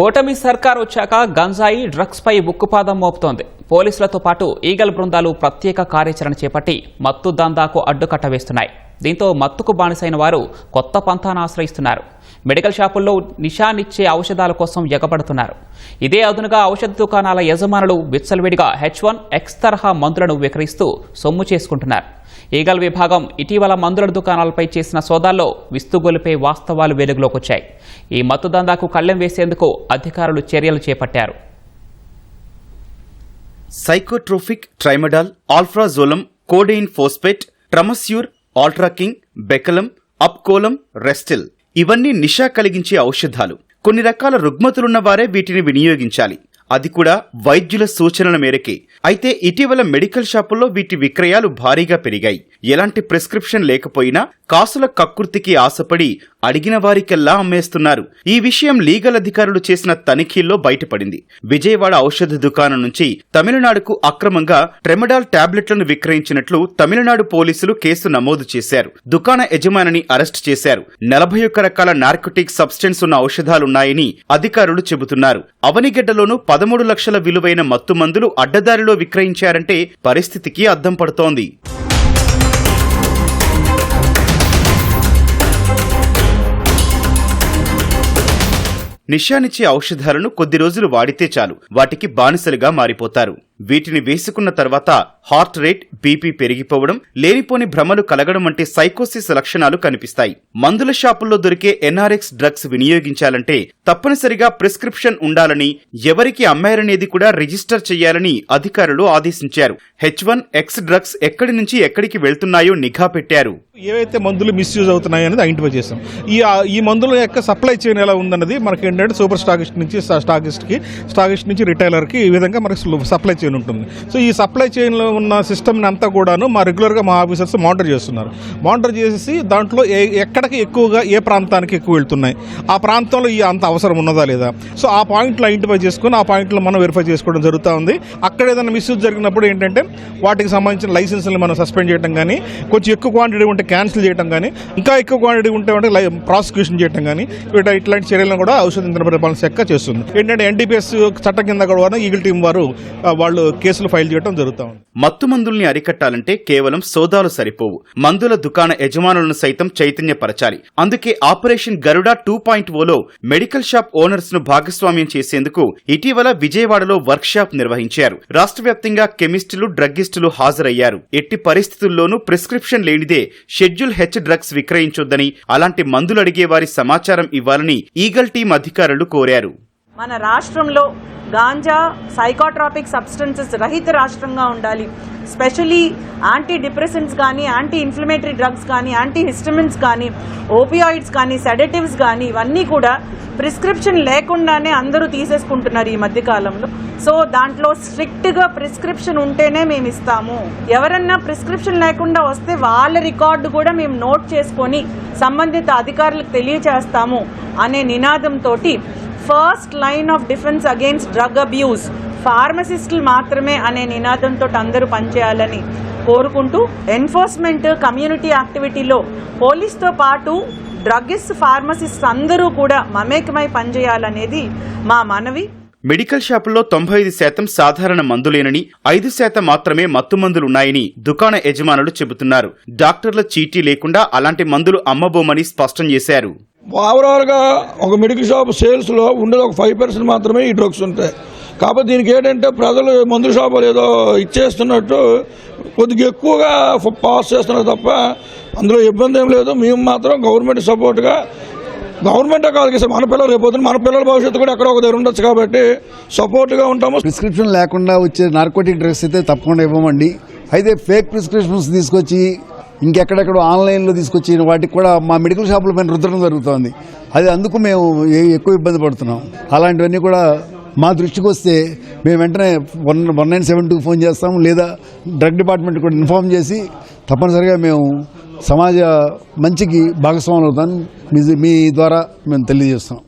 కూటమి సర్కార్ వచ్చాక గంజాయి డ్రగ్స్పై ఉక్కుపాదం మోపుతోంది. పోలీసులతో పాటు ఈగల్ బృందాలు ప్రత్యేక కార్యాచరణ చేపట్టి మత్తు దందాకు అడ్డుకట్ట వేస్తున్నాయి దీంతో మత్తుకు బానిసైన వారు కొత్త పంథాను ఆశ్రయిస్తున్నారు. మెడికల్ షాపుల్లో నిషానిచ్చే ఔషధాల కోసం ఎగబడుతున్నారు. ఇదే అదునుగా ఔషధ దుకాణాల యజమానులు విచ్చలవిడిగా హెచ్ వన్ ఎక్స్ తరహా మందులను విక్రయిస్తూ సొమ్ము చేసుకుంటున్నారు. ఈగల్ విభాగం ఇటీవల మందుల దుకాణాలపై చేసిన సోదాల్లో విస్తుగొలిపే వాస్తవాలు వెలుగులోకొచ్చాయి. ఈ మత్తు దందాకు కళ్ళెం వేసేందుకు అధికారులు చర్యలు చేపట్టారు. సైకోట్రోఫిక్ ట్రైమడాల్ ఆల్ఫ్రాజోలం కోడెయిన్ ఫోస్పేట్ ట్రమస్యూర్ ఆల్ట్రాకింగ్ బెకలం అప్కోలం రెస్టిల్ ఇవన్నీ నిషా కలిగించే ఔషధాలు. కొన్ని రకాల రుగ్మతులున్న వారే వీటిని వినియోగించాలి. అది కూడా వైద్యుల సూచనల మేరకే. అయితే ఇటీవల మెడికల్ షాపుల్లో వీటి విక్రయాలు భారీగా పెరిగాయి. ఎలాంటి ప్రిస్క్రిప్షన్ లేకపోయినా కాసుల కక్కుర్తికి ఆశపడి అడిగిన వారికెల్లా అమ్మేస్తున్నారు. ఈ విషయం లీగల్ అధికారులు చేసిన తనిఖీల్లో బయటపడింది. విజయవాడ ఔషధ దుకాణం నుంచి తమిళనాడుకు అక్రమంగా ట్రెమడాల్ టాబ్లెట్లను విక్రయించినట్లు తమిళనాడు పోలీసులు కేసు నమోదు చేశారు. దుకాణ యజమానిని అరెస్ట్ చేశారు. నలభై ఒక్క రకాల నార్కోటిక్ సబ్స్టెన్స్ ఉన్న ఔషధాలున్నాయని అధికారులు చెబుతున్నారు. అవనిగడ్డలోనూ పదమూడు లక్షల విలువైన మత్తు మందులు అడ్డదారిలో విక్రయించారంటే పరిస్థితికి అద్దం పడుతోంది. నిశానిచ్చే ఔషధాలను కొద్ది రోజులు వాడితే చాలు. వాటికి బానిసలుగా మారిపోతారు. వీటిని వేసుకున్న తర్వాత హార్ట్ రేట్ బీపీ పెరిగిపోవడం లేనిపోని భ్రమలు కలగడం వంటి సైకోసిస్ లక్షణాలు కనిపిస్తాయి. మందుల షాపుల్లో దొరికే ఎన్ఆర్ఎక్స్ డ్రగ్స్ వినియోగించాలంటే తప్పనిసరిగా ప్రిస్క్రిప్షన్ ఉండాలని ఎవరికి అమ్మారనేది కూడా రిజిస్టర్ చేయాలని అధికారులు ఆదేశించారు. హెచ్ వన్ ఎక్స్ డ్రగ్స్ ఎక్కడి నుంచి ఎక్కడికి వెళ్తున్నాయో నిఘా పెట్టారు. ఏవైతే మందులు మిస్యూజ్ అవుతున్నాయి అనేది ఐడెంటిఫై చేసాం ఈ ఈ మందుల యొక్క సప్లై చైన్ ఎలా ఉందన్నది మనకి ఏంటంటే సూపర్ స్టాకిస్ట్ నుంచి స్టాకిస్ట్కి స్టాకిస్ట్ నుంచి రిటైలర్కి ఈ విధంగా మనకి సప్లై చైన్ ఉంటుంది. సో ఈ సప్లై చైన్లో ఉన్న సిస్టమ్ని అంతా కూడాను మా రెగ్యులర్గా మా ఆఫీసర్స్ మానిటర్ చేస్తున్నారు. మానిటర్ చేసి దాంట్లో ఏ ఎక్కడికి ఎక్కువగా ఏ ప్రాంతానికి ఎక్కువ వెళ్తున్నాయి ఆ ప్రాంతంలో ఈ అంత అవసరం ఉన్నదా లేదా? సో ఆ పాయింట్లో ఐడెంటిఫై చేసుకుని ఆ పాయింట్లో మనం వెరిఫై చేసుకోవడం జరుగుతూ ఉంది. అక్కడ ఏదైనా మిస్యూజ్ జరిగినప్పుడు ఏంటంటే వాటికి సంబంధించిన లైసెన్స్ని మనం సస్పెండ్ చేయడం కానీ కొంచెం ఎక్కువ క్వాంటిటీ ఉంటే క్యాన్సిల్ చేయడం కానీ ఇంకా ఎక్కువ క్వాంటిటీ ఉంటే అంటే లై- ప్రాసిక్యూషన్ చేయడం కానీ ఇట్లాంటి చర్యలను కూడా ఔషధ నియంత్రణ పరిపాలన శాఖ చేస్తుంది. ఏంటంటే ఎన్డీపీఎస్ చట్టం కింద కూడా ఈగిల్ టీం వారు వాళ్ళు వాళ్ళు కేసులు ఫైల్ చేయడం జరుగుతూ ఉంది. మత్తు మందుల్ని అరికట్టాలంటే కేవలం సోదాలు సరిపోవు. మందుల దుకాణ యజమానులను సైతం చైతన్యపరచాలి. అందుకే ఆపరేషన్ గరుడ టూ పాయింట్ ఓలో మెడికల్ షాప్ ఓనర్స్ను భాగస్వామ్యం చేసేందుకు ఇటీవల విజయవాడలో వర్క్ షాప్ నిర్వహించారు. రాష్ట్ర వ్యాప్తంగా కెమిస్టులు డ్రగ్గిస్టులు హాజరయ్యారు. ఎట్టి పరిస్థితుల్లోనూ ప్రిస్క్రిప్షన్ లేనిదే షెడ్యూల్ హెచ్ డ్రగ్స్ విక్రయించొద్దని అలాంటి మందులు అడిగే వారి సమాచారం ఇవ్వాలని ఈగల్ టీం అధికారులు కోరారు. మన రాష్ట్రంలో గాంజా సైకోట్రాపిక్ సబ్స్టెన్సెస్ రహిత రాష్ట్రంగా ఉండాలి. స్పెషలీ యాంటీ డిప్రెసెంట్స్ కానీ యాంటీ ఇన్ఫ్లమేటరీ డ్రగ్స్ కానీ యాంటీ హిస్టమిన్స్ కానీ ఓపియాయిడ్స్ కానీ సెడటివ్స్ కానీ ఇవన్నీ కూడా ప్రిస్క్రిప్షన్ లేకుండానే అందరూ తీసేసుకుంటున్నారు ఈ మధ్య కాలంలో. సో దాంట్లో స్ట్రిక్ట్గా ప్రిస్క్రిప్షన్ ఉంటేనే మేము ఇస్తాము. ఎవరన్నా ప్రిస్క్రిప్షన్ లేకుండా వస్తే వాళ్ళ రికార్డు కూడా మేము నోట్ చేసుకొని సంబంధిత అధికారులకు తెలియచేస్తాము అనే నినాదంతో first line of defence against drug abuse. ఫార్మసిస్టులు మాత్రమే అనే నినాదంతో అందరూ పనిచేయాలని కోరుకుంటూ ఎన్ఫోర్స్మెంట్ కమ్యూనిటీ యాక్టివిటీలో పోలీస్తో పాటు డ్రగ్గిస్ట్ ఫార్మసిస్ట్ అందరూ కూడా మమేకమై పనిచేయాలనేది మా మనవి. మెడికల్ షాపుల్లో తొంభై ఐదు శాతం సాధారణ మందులేనని ఐదు శాతం మాత్రమే మత్తు మందులున్నాయని దుకాణ యజమానులు చెబుతున్నారు. డాక్టర్ల చీటీ లేకుండా అలాంటి మందులు అమ్మబోమని స్పష్టం చేశారు. ఓవరాల్గా ఒక మెడికల్ షాప్ సేల్స్లో ఉండేది ఒక ఫైవ్ పర్సెంట్ మాత్రమే ఈ డ్రగ్స్ ఉంటాయి. కాకపోతే దీనికి ఏంటంటే ప్రజలు మందు షాపులు ఏదో ఇచ్చేస్తున్నట్టు కొద్దిగా ఎక్కువగా పాస్ చేస్తున్నారు తప్ప అందులో ఇబ్బంది ఏం లేదు. మేము మాత్రం గవర్నమెంట్ సపోర్ట్గా గవర్నమెంటే కాదు మన పిల్లలు రేపోతుంది మన పిల్లల భవిష్యత్తు కూడా ఎక్కడో ఒక దగ్గర ఉండొచ్చు కాబట్టి సపోర్ట్గా ఉంటాము. ప్రిస్క్రిప్షన్ లేకుండా వచ్చే నార్కోటిక్ డ్రగ్స్ అయితే తప్పకుండా ఇవ్వమండి. అయితే ఫేక్ ప్రిస్క్రిప్షన్స్ తీసుకొచ్చి ఇంకెక్కడెక్కడో ఆన్లైన్లో తీసుకొచ్చిన వాటికి కూడా మా మెడికల్ షాపుల పైన రుద్దడం జరుగుతోంది. అది అందుకు మేము ఎక్కువ ఇబ్బంది పడుతున్నాం. అలాంటివన్నీ కూడా మా దృష్టికి వస్తే మేము వెంటనే వన్ వన్ నైన్ సెవెన్ టూకి ఫోన్ చేస్తాం లేదా డ్రగ్ డిపార్ట్మెంట్ కూడా ఇన్ఫామ్ చేసి తప్పనిసరిగా మేము సమాజ మంచికి భాగస్వాములు అవుతాం మీ మీ ద్వారా మేము తెలియజేస్తాం